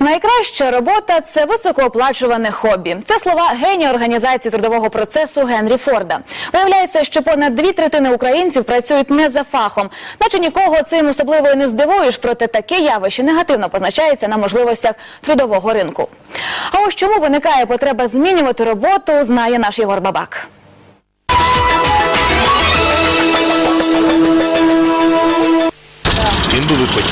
Найкраща робота це високооплачуване хобі. Це слова генія організації трудового процесу Генрі Форда. Виявляється, що понад дві третини українців працюють не за фахом, наче нікого цим особливо і не здивуєш. Проте таке явище негативно позначається на можливостях трудового ринку. А ось чому виникає потреба змінювати роботу, знає наш Єгор Бабак.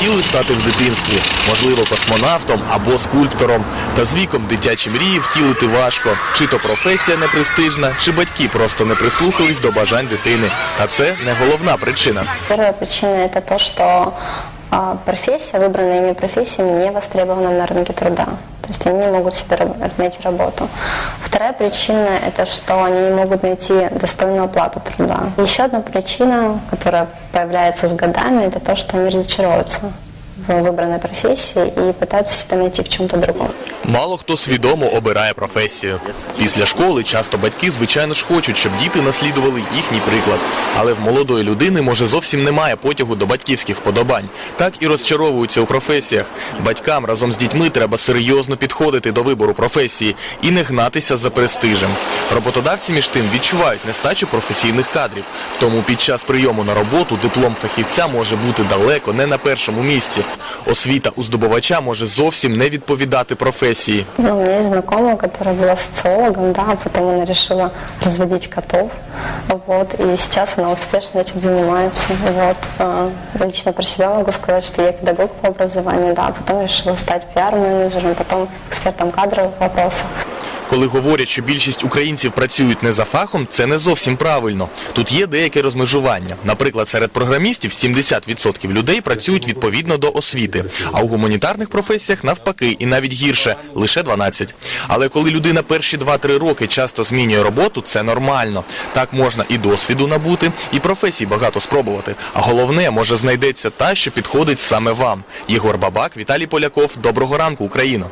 хотіли стати в дитинстві? Можливо, космонавтом або скульптором. Та з віком дитячі мрії втілити важко. Чи то професія непрестижна, чи батьки просто не прислухались до бажань дитини. Та це не головна причина. Первая причина это то, что а, профессия, выбранная ими профессия не востребована на рынке труда. То есть они не могут себе раб- найти работу. Вторая причина это что они не могут найти достойную оплату труда. Еще одна причина, которая появляется с годами, это то, что они разочаровываются в выбранной профессии и пытаться себя найти в чем-то другом. Мало хто свідомо обирає професію. Після школи часто батьки, звичайно ж, хочуть, щоб діти наслідували їхній приклад. Але в молодої людини може зовсім немає потягу до батьківських вподобань. Так і розчаровуються у професіях. Батькам разом з дітьми треба серйозно підходити до вибору професії і не гнатися за престижем. Роботодавці між тим відчувають нестачу професійних кадрів. Тому під час прийому на роботу диплом фахівця може бути далеко не на першому місці. Освіта у здобувача може зовсім не відповідати професії. Ну, у меня есть знакомая, которая была социологом, да, а потом она решила разводить котов, вот, и сейчас она успешно этим занимается, вот. А, Лично про себя могу сказать, что я педагог по образованию, да, а потом решила стать пиар-менеджером, потом экспертом кадровых вопросов. Коли говорять, що більшість українців працюють не за фахом, це не зовсім правильно. Тут є деяке розмежування. Наприклад, серед програмістів 70% людей працюють відповідно до освіти, а у гуманітарних професіях навпаки і навіть гірше лише 12%. Але коли людина перші 2-3 роки часто змінює роботу, це нормально. Так можна і досвіду набути, і професій багато спробувати. А головне, може знайдеться та, що підходить саме вам. Єгор Бабак, Віталій Поляков. Доброго ранку, Україно!